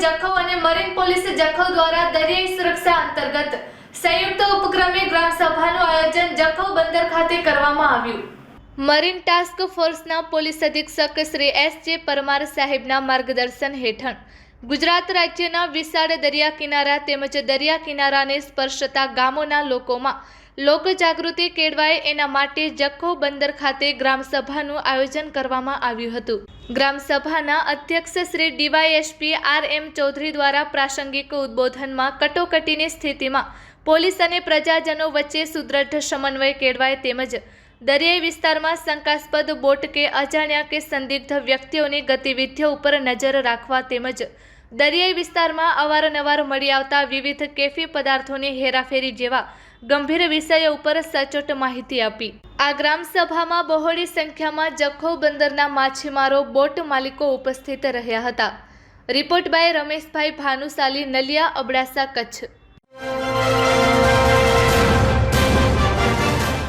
જખૌ અને marine police Jakhau દ્વારા દરિયાઈ સુરક્ષા અંતર્ગત સંયુક્ત ઉપક્રમે ગ્રામ સભાનું આયોજન જખૌ બંદર ખાતે કરવામાં આવ્યું. મરીન ટાસ્ક ફોર્સના પોલીસ અધિક્ષક શ્રી એસ જે પરમાર સાહેબના માર્ગદર્શન હેઠળ ગુજરાત રાજ્યના વિશાળ દરિયા કિનારા તેમજ દરિયા કિનારાને સ્પર્શતા ગામોના લોકોમાં લોકજાગૃતિ કેળવાય એના માટે જખો બંદર ખાતે ગ્રામસભાનું આયોજન કરવામાં આવ્યું હતું. ગ્રામસભાના અધ્યક્ષ Shri DYSP R M Chaudhary દ્વારા પ્રાસંગિક ઉદબોધનમાં કટોકટીની સ્થિતિમાં પોલીસ અને પ્રજાજનો વચ્ચે સુદ્રઢ સમન્વય કેળવાય તેમજ દરિયાઈ વિસ્તારમાં શંકાસ્પદ બોટ કે અજાણ્યા કે સંદિગ્ધ વ્યક્તિઓની ગતિવિધિઓ ઉપર નજર રાખવા તેમજ દરિયાઈ વિસ્તારમાં અવારનવાર મળી આવતા વિવિધ કેફી પદાર્થોની હેરાફેરી જેવા ગંભીર વિષયો ઉપર સચોટ માહિતી આપી. આ ગ્રામસભામાં બહોળી સંખ્યામાં જખૌ બંદરના માછીમારો, બોટ માલિકો ઉપસ્થિત રહ્યા હતા. Report by Rameshbhai Bhanushali, Naliya Abdasa, Kutch.